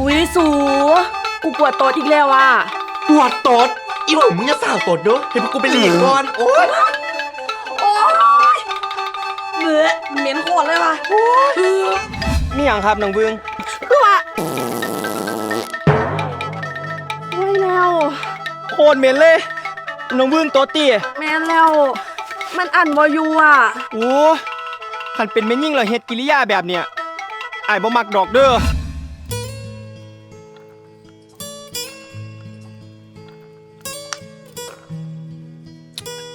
อุ้ยสูกูปวดโตดอีกแล้วอะ ปวดตด อีหวังมึงจะสาวตดเนอะเห็นพวกกูไปหลีกก่อน โอ๊ย โอ๊ยเบื่อเหม็นโคตรเลยว่ะโอ้ยมีอย่างครับน้องเบืองคือว่าไว้แล้ว โคตรเหม็นเลยน้องเบืองตัวเตี้ยแม่นแล้ว มันอันวอยู่อะ โอ้คันเป็นแม่ยิ่งเหรอเฮ็ดกิริยาแบบเนี้ยไอ้ายบ่มักดอกเด้อ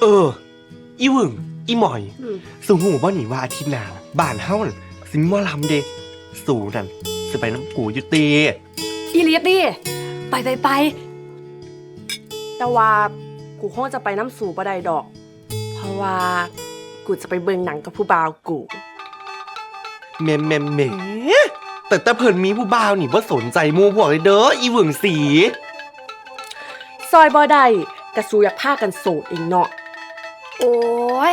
เออ อีหวึงอีหมอยอืม สูหูบ่หนีว่าอาทิตย์หน้าน่ะบ้านเฮาน่ะสิมีหมอลำเด้สูนั่นสิไปน้ำกูอยู่เตีอีเลียดดิ ไปไปไป แต่ว่ากูคงจะไปน้ำสูบ่ได้ดอก เพราะว่ากูจะไปเบิ่งหนังกับผู้บ่าวกู เมมเมมเมแต่แต่เพิ่นมีผู้บ่าวนี่บ่สนใจหมู่พวกเลยเด้ออีหวึงสี ซอยบ่ได้กระสูอยากพากันโสดเองเนาะ โอ้ย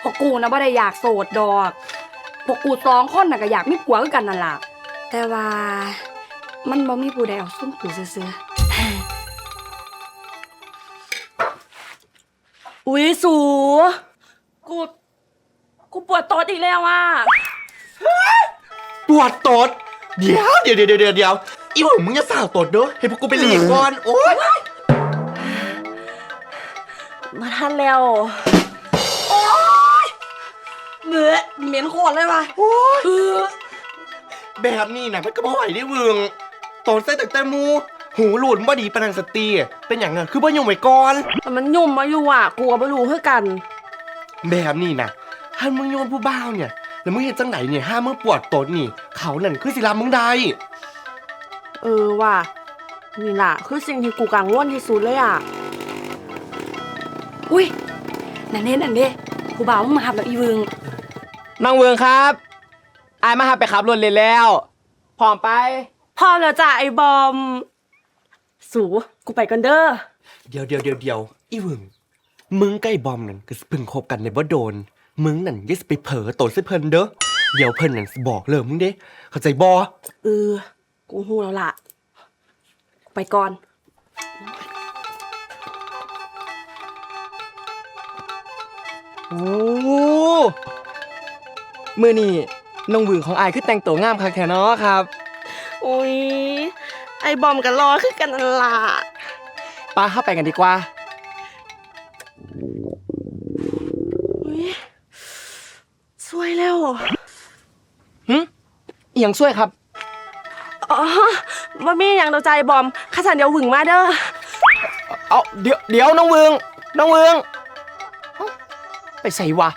พวกกูนะบ่ได้อยากโสดดอก พวกกูสองคนน่ะก็อยากมีผัวคือกันนั่นล่ะ แต่ว่ามันบ่มีผู้ใดเอาซุ่มกูซื่ออุ้ยสู กู กูปวดโตดอีกแล้วอะ ปวดตด เดี๋ยวเดี๋ยวเดี๋ยวเดี๋ยวเดี๋ยวอีหวึงมึงจะสาวตดเด้อเห็นพวกกูไปหลีกก่อน โอ๊ย มาทันแล้วๆเบื่อเหม็นโคตรเลยว่ะโอ๊ยแบบนี้นะมันก็บ่ไหวได้วึงตอนใส่ตั้งแต่หมู หูหลุดบ่ดีปานนังสตรีเป็นอย่างนั้นคือบ่ยุ่งไว้ก่อน แต่มันยุ่มมาอยู่อะกูก็ไม่รู้เพื่อกัน แบบนี้นะถ้ามึงโยนผู้บ่าวเนี่ย แล้วมึงเห็นจังไหนเนี่ยห้ามมึงปวดตดนี่ เขานั่นคือสิรับมึงได้ เออว่ะนี่ล่ะ คือสิ่งที่กูกังวลที่สุดเลยอะ อุ้ยนั่นเน่นั่นเด้กูบ่าวมึงมาหับแล้วอีวึงน้องเบืองครับไอ้ายมาหาไปขับรถเลยแล้วพร้อมไป พอแล้วจ้ะไอ้บอม สูกูไปกันเด้อเดี๋ยวเดี๋ยวเดี๋ยวเดี๋ยวอีหวึงมึงกับไอ้บอมนั่นก็สิเพิ่งคบกันในบ่โดน มึงนั่นอยิ่าสิไปเผลอตดใส่เพิ่นเด้อเดี๋ยวเพิ่นนั่นสิบอกเลิกมึงเด้เข้าใจบ่ เออ กูหูแล้วล่ะไปก่อน โอ้มือนี่น้องเบืองของไอ้ายคือแต่งตัวงามคักแท้เนาะครับโอ้ยไอ้บอมกันรอคือกันนั่นล่ะป้าเข้าไปกันดีกว่าอุ๊ยสวยแล้วหึอหย่างช่วยครับ อ๋อว่ามีอย่างเดาใจบอมข้าสันเดี๋ยวหึงมาเด้อ เอาเดี๋ยวเดี๋ยวน้องเบืองน้องเบืองเอ้า ไปใส่วะ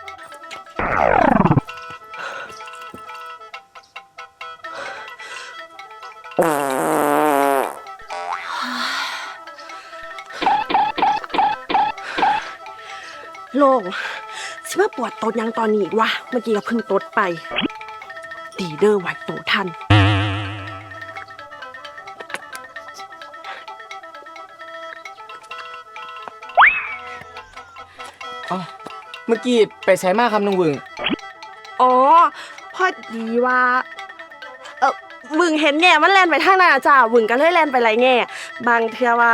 โล่งสิว่าปวดตดยังตอนนี้อีกวะ เมื่อกี้ก็เพิ่งตดไป ดีเดอร์ไหวโตทัน เมื่อกี้ไปใส่มากครับน้องเบืองอ๋อ พอดีว่า เออวึงเห็นแง่มันแลนไปทางหน้าจ้าวึงก็เลยแลนไปไรแง่ บางเทื่อว่า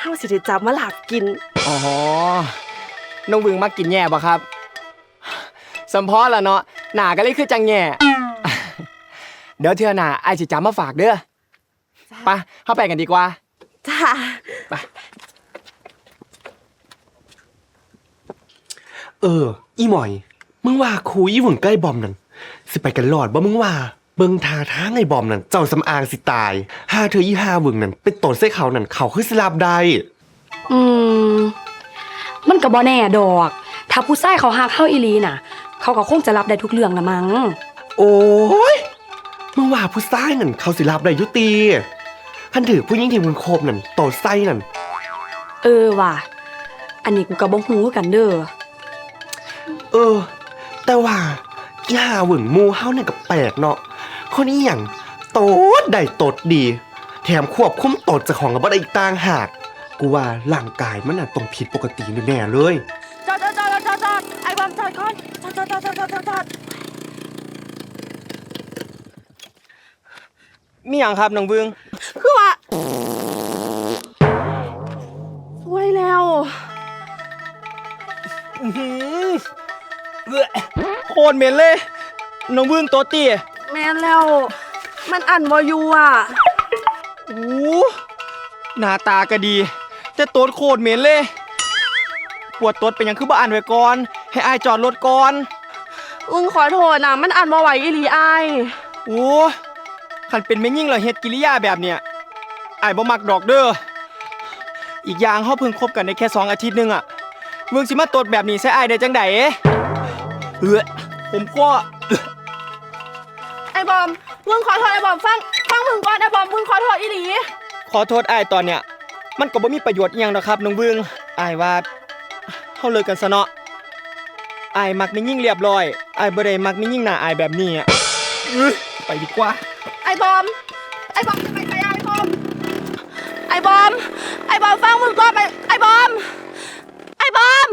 ห้าสิได้จับมาหลับกิน อ๋อน้องเบืองมากินแย่ปะครับสัมพอละเนาะหนาก็เลยคือจังแย่เดี๋ยวเทื่อหนาไอายสิจำมาฝากเด้อไปะเข้าไปกันดีกว่า จ้า ไป เออ อีหมอย มึงว่าครูอีหวึงใกล้บอมนั่นสิไปกันหลอดบ่มึงว่า เบิ่งทาทางไอ้บอมนั่นเจ้าสำอางสิตายหาเธออีหาหวึงนั่นเป็นตนใส่เขานั่นเขาคือสิรับได้ อืม มันก็บ่แน่ดอก ถ้าผู้ชายเขาหักเข้าอีหลีน่ะ เขาก็คงจะรับได้ทุกเรื่องละมั้ง โอ้ยมึงว่าผู้ชายนั่นเขาสิรับได้อยุตีคันถือผู้หญิงที่มึงโคบนั่นโตไส้นั่น เออว่ะ อันนี้กูก็บ่ฮู้คือกันเด้อ เออ แต่ว่าอีหาหวึงหมูเฮาเนี่ยก็แปลกเนาะคนนี้อย่างโตดได้โตดดี แถมควบคุมโตดเจากของกับบ่ได้อีกต่างหาก กูว่าร่างกายมันน่ะต้องผิดปกติแน่ๆเลย จอดจอดจอดจอดจอดไอ้บอมจอดก่อนจอดจอดจอดจอดจอดจอดนมีหยังครับน้องบึงคือว่าสวยแล้ว อื้อหือ เอื้อโคตรเหม็นเลย น้องบึงตัวเตี้ยแม่นแล้ว มันอันวอยู่อะโอ้หน้าตาก็ดี แต่ตัวโคตรเหม็นเลย ปวดตัวเป็นหยังคือบ่อ่านไว้ก่อน ให้อายจอดรถก่อน อึ้งขอโทษนะมันอันบ่ไหวอีหลีอายโอ้คันเป็นแม่ยิ่งเหรอเฮ็ดกิริยาแบบเนี้ยอายบ่มักดอกเด้อ อีกอย่างเฮาเพิ่งคบกันได้แค่สองอาทิตย์หนึงอะมึงสิมาตดแบบนี้ใส่อายได้จังได เอ้อผมก็ ไอ้บอมมึงขอโทษไอ้บอมฟังฟังมึงก่อนไอ้บอมมึงขอโทษอีหลีขอโทษอายตอนเนี้ย มันก็บ่มีประโยชน์อิหยังดอกครับน้องบึงอายว่าเฮาเลิกกันซะเนาะอายมักไม่ยิ่งเรียบร้อยอายบ่ได้มักไม่ยิ่งหน้าอายแบบนี้อะเอ้ยไปดีกว่า ไอ้บอม ไอ้บอมจะไปไหนอะไอ้บอม ไอ้บอม ไอ้บอมฟังมึงก่อนไปไอ้บอม ไอ้บอม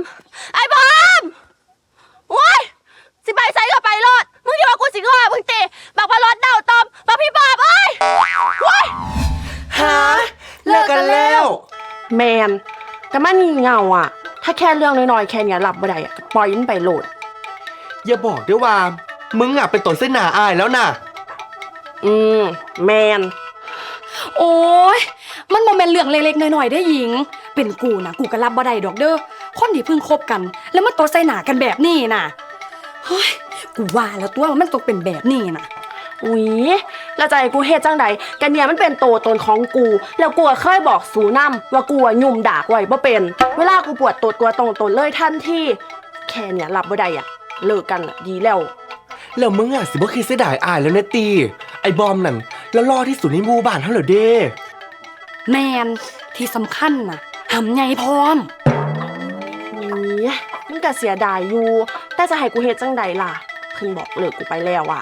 ไอ้บอม นแต่มันงี่เงาอะ ถ้าแค่เรื่องน้อยๆแค่เนี้ยหลับบ่ได้อะก็ปล่อยมันไปโหลด อย่าบอกด้วยว่า มึงอะเป็นตนเส้นหนาอายแล้วน่ะ อืม แมน โอ้ย มันโมเมนเรื่องเล็กๆน้อยๆได้หญิง เป็นกูนะกูก็รับบ่ได้ดอกเด้อ คนที่เพิ่งคบกัน แล้วมาตัวใส่หนากันแบบนี้น่ะ เฮ้ย กูว่าแล้วตัวว่ามันต้องเป็นแบบนี้น่ะ อุ๊ย แล้วใจะให้กูเฮ็ดจังใดกันเนี่ยมันเป็นโตวตนของกู แล้วกูอะเคยบอกสูนํว่ากูอะยุ่มดากไว้บ่เป็น เวลากูปวดตดกูอะตรงตนเลยทันทีแค่เนี่ยรับบ่ได้อะเลิกกันอะดีแล้วแล้วมึงอะสิบ่คิดเสียดายอายแล้วเนตี ไอ้บอมนั่นแล้วรอที่สุดในหมู่บ้านเท่าเหรอเด้แมนที่สำคัญน่ะหำใหญ่พร้อม นี่มันก็เสียดายอยู่ แต่จะให้กูเฮ็ดจังใดล่ะเพิ่งบอกเลิกกูไปแล้วอะ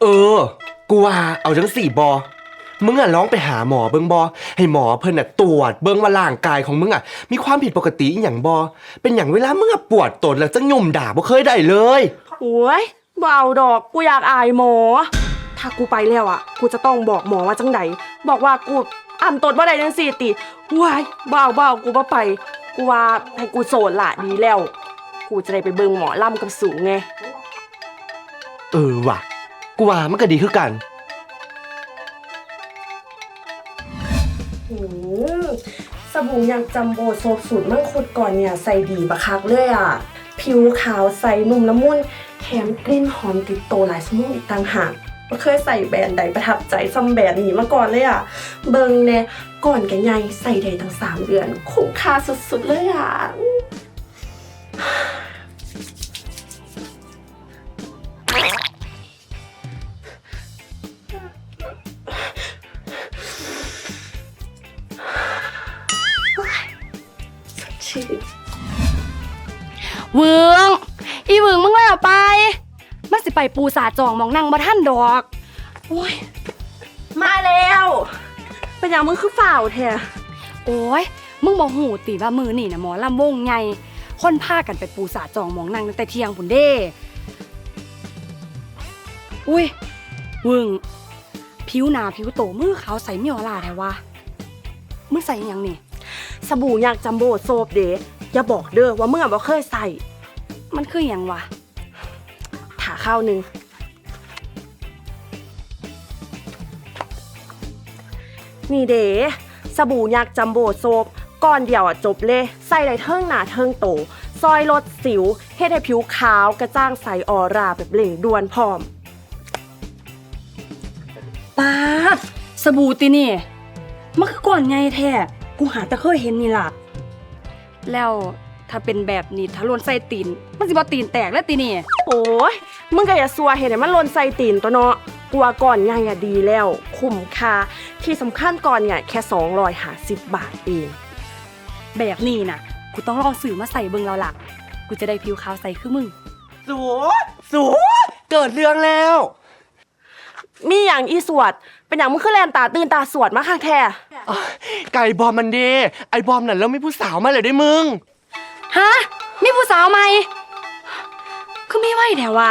เออ กูว่าเอาจังสี่บอ มึงอะร้องไปหาหมอเบิ่งบอ ให้หมอเพิ่นอะตรวจเบิ่งว่าร่างกายของมึงอะมีความผิดปกติอหย่างบอ เป็นอย่างเวลามึงอะปวดตดแล้วจะยุ่มด่าบ่เคยได้เลย โอ้ยบ่เอาดอกกูอยากอายหมอ ถ้ากูไปแล้วอะกูจะต้องบอกหมอว่าจังใดบอกว่ากูอ่านตดบ่ได้จังสี่ติว้ายบ่เอาบ่เอากูบ่ไป กูว่าให้กูโสดละดีแล้ว กูจะได้ไปเบิ่งหมอล่ำกับสูงไง เออว่ะ กูว่ามันก็ดีคือกัน อืมสบู่ยังจัมโบโซบสูตรมังคุดก่อนเนี่ยใส่ดีบักคักเลยอะ ผิวขาวใสนุ่มละมุนแถมกลิ่นหอมติดโตวหลายชั่วโมงอีกต่างหากเคยใส่แบรนด์ใดประทับใจซ้ำแบรนด์นี้มาก่อนเลยอะ เบิงเนี่ยก่อนแกใหญ่ใส่ได้ตั้งสามเดือน คุ้มค่าสุดๆเลยอะ ชื่อเวืองอีเวืองมึงแล้วไป มันสิไปปูสาจองหมองนั่งบ่ท่านดอกโอ้ยมาแล้ว เป็นอย่างมึงคือฝ่าวแท้โอ้ยมึงบอกหูติว่ามือนี่นะหมอลำวงไงคนพากันไปปูสาจองหมองนั่งตั้งแต่เที่ยงพุ่นเด้อุ้ยวึงผิวหนาผิวโตมือขาวใสเมียวลาแท้วะมึงใส่อิหยังนี่ สบู่อยากจัมโบ้โซบเดอย่าบอกเด้อว่ามึงอะบ่เคยใส่ มันคืออิหยังวะถาข้าวหนึ่งนี่เดสบู่ยักษ์จัมโบ้โซบก้อนเดียวอะจบเลย ใส่ได้เทิงหนาเทิงโต ซอยลดสิวเฮ็ดให้ผิวขาวกระจ่างใสออร่าแบบเล่งด่วนพร้อมป้าดสบู่ตินี่ มันคือก่อนไงแท้ กูหาแต่เคยเห็นนี่ล่ะ แล้วถ้าเป็นแบบนี้ถ้าลวนใส่ตีน มันสิบ่ตีนแตกแล้วตินี่โอ้ยมึงก็อย่าซัวเห็นไหมมันหลนใส่ตีนตัวเนาะกลัวก่อนไงอะดีแล้ว คุ้มค่าที่สำคัญก่อนเนี่ยแค่250บาทเอง แบบนี้น่ะกูต้องลองสื่อมาใส่เบิ่งแล้วล่ะ กูจะได้ผิวขาวใสคือมึง สูสูเกิดเรื่องแล้ว มีอย่างอีสวด เป็นอย่างมึงคือแลนตาตื่นตาสวดมาข้างแท้ไก่บอมมันเดไอ้บอมนั่นแล้วไม่ผู้สาวมาเลยได้มึง ฮะมีผู้สาวใหม่คือไม่ไหวแถววะ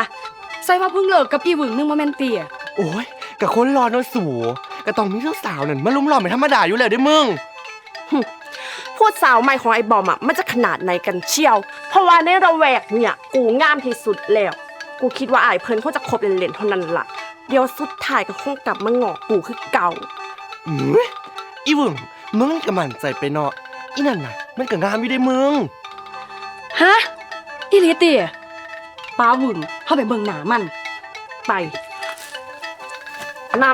ใส่ว่าเพิ่งเลิกกับอีหวึงนึงมาแม่นเตียโอ้ยกับคนรอเนาะสูก็ต้องมีเจ้าสาวนั่นมาลุมหล่อมเป็นธรรมดาอยู่แล้วเด้อมึง พูดสาวใหม่ของไอ้บอมอะมันจะขนาดไหนกันเชียว เพราะว่าในระแวกเนี่ย กูงามที่สุดแล้ว กูคิดว่าไอ้ายเพิ่นคงจะคบเล่นๆเท่านั้นล่ะ เดี๋ยวสุดท้ายก็คงกลับมาหงอกกูคือเก่า อืออีเวึงมึงก็มั่นใจไปเนาะอีนั่นน่ะ มันก็งามอยู่ได้มึงฮะอีหลีติป้าหวึงเข้าไปเบิ่งหนามัน ไปน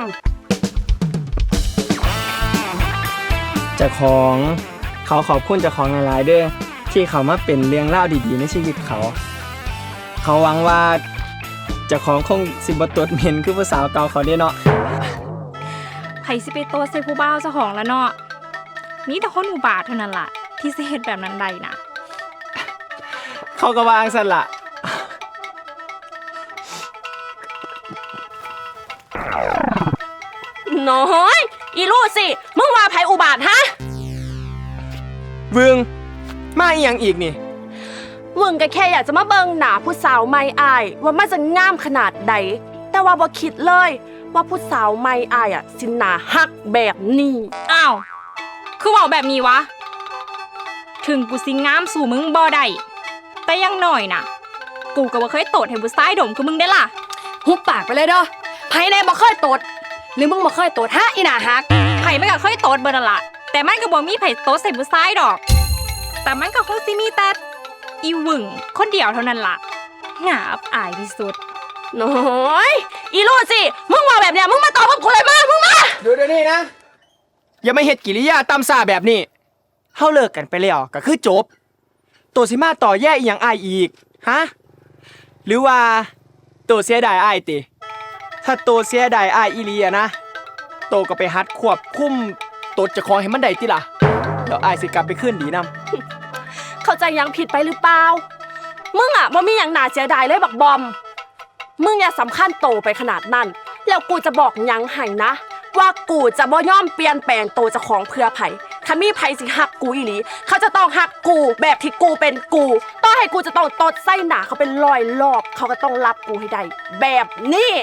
เจ้าของเขาขอบคุณเจ้าของหลายๆเด้อที่เขามาเป็นเรื่องเล่าวดีๆในชีวิตเขา เขาหวังว่าเจ้าของคงสิบตดเหม็นคือผู้สาวเก่าเขาเด้อเนาะไผสิไปโตใส่ผู้บ่าวเจ้าของแล้วเนาะมีแต่คนอุบาทเท่านั้นล่ะ ที่สิเฮ็ดแบบนั้นได้นะเขาก็วางสั่นละำน้อยอีลูสิมึงว่าไผอุบาทฮะวึงมาอีหยังอีกนี่ วึงก็แค่อยากจะมาเบิงหนาผู้สาวไม่อาย ว่ามันจะงามขนาดใด แต่ว่าบ่คิดเลย ว่าผู้สาวไม่อายอะ สิหนาฮักแบบนี้ อ้าว คือเว้าแบบนี้วะ ถึงกูสิงามสู่มึงบ่ได้ แต่อยังหน่อยน่ะ กูก็บ่เคยโตดให้ผู้ชายดมคือมึงได้ล่ะ หุบปากไปเลยเด้อไผแน่บ่เคยตด หรือมึงบ่เคยตดฮะอีหนาฮัก ไผมันก็เคยโตดเบิดนั่นล่ะแต่มันก็บ่มีไผโตดใส่ผู้ชายดอก แต่มันก็คงสิมีแต่ อีหวึงคนเดียวเท่านั้นล่ะหงาบอายที่สุด น้อย อีลูสิ มึงว่าแบบเนี้ย มึงมาตอบกับกูเลยมา มึงมาเดี๋ยวเดี๋ยวนี้นะ อย่ามาเฮ็ดกิริยาตามซาแบบนี้เฮาเลิกกันไปแล้วก็คือจบ ตัวสิมาต่อแย่อีหยังอายอีก ฮะ หรือว่าตัวเสียดายอายติ ถ้าตัวเสียดายอายอีหลีอะนะ โตก็ไปหัดควบคุมตดเจะของให้มันได้ติล่ะ แล้วอายสิกลับไปคืนดีนำ เข้าใจยังผิดไปหรือเปล่า มึงอะบ่มีอย่างหนาเสียดายเลยบักบอม มึงอย่าสำคัญโตไปขนาดนั้น แล้วกูจะบอกยังให้นะ ว่ากูจะบ่ย่อมเปลี่ยนแปลงโตจะของเพื่อไผ่ถ้ามีไผ่สิหักกูอีหลีเขาจะต้องหักกูแบบที่กูเป็นกูต้องให้กูจะต้องตดไส้หนาเขาเป็นรอยรอบเขาก็ต้องรับกูให้ได้แบบนี้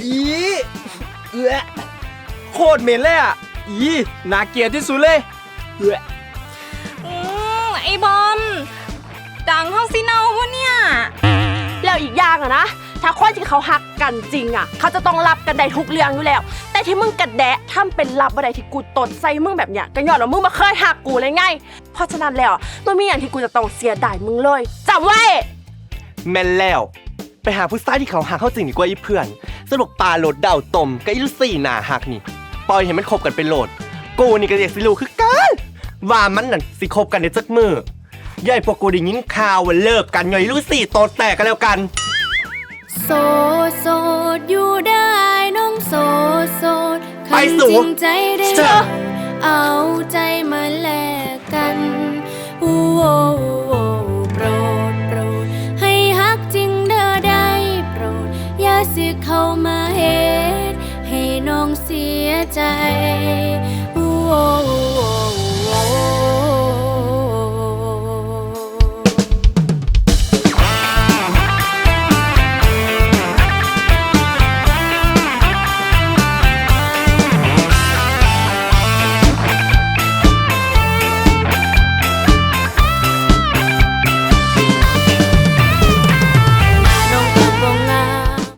อีเอื้อโคตรเหม็นเลยอะ อีน่าเกลียดที่สุดเลยเอื้ออือไอ้บอม ดังห้องซิเนาวะเนี่ย แล้วอีกอย่างอะนะ ถ้าคนที่เขาหักกันจริงอะเขาจะต้องรับกันได้ทุกเรื่องอยู่แล้ว แต่ที่มึงกระแดะทำเป็นรับอะไรที่กูตดใส่มึงแบบเนี้ยก็ย้อนว่ามึงมาเคยหักกูเลยไง เพราะฉะนั้นแล้วมันมีอย่างที่กูจะต้องเสียดายมึงเลยจำไว้ แม่นแล้ว ไปหาผู้ชายที่เขาหักเขาจริงดีกว่าอีเพื่อน สรุปปลาโหลดเดาวต้มกับอีลูซี่หนาหักนี่ ปล่อยให้มันคบกันเป็นโหลด กูนี่ก็อยากสิรู้คือกันว่ามันนั่นสิคบกันในจักมือย่อยพวกกูได้ยินข่าวว่าเลิกกันย่อยอีลูซี่โตแตกกันแล้วกันโสดโสดอยู่ได้น้องโสดโสดไปคำสู่จริงใจได้เชื่อเอาใจมาแลกกันโอ้โอ้โอ้โปรดโปรดให้ฮักจริงเด้อได้โปรดอย่าสิเข้ามาเหตุให้น้องเสีย ใจ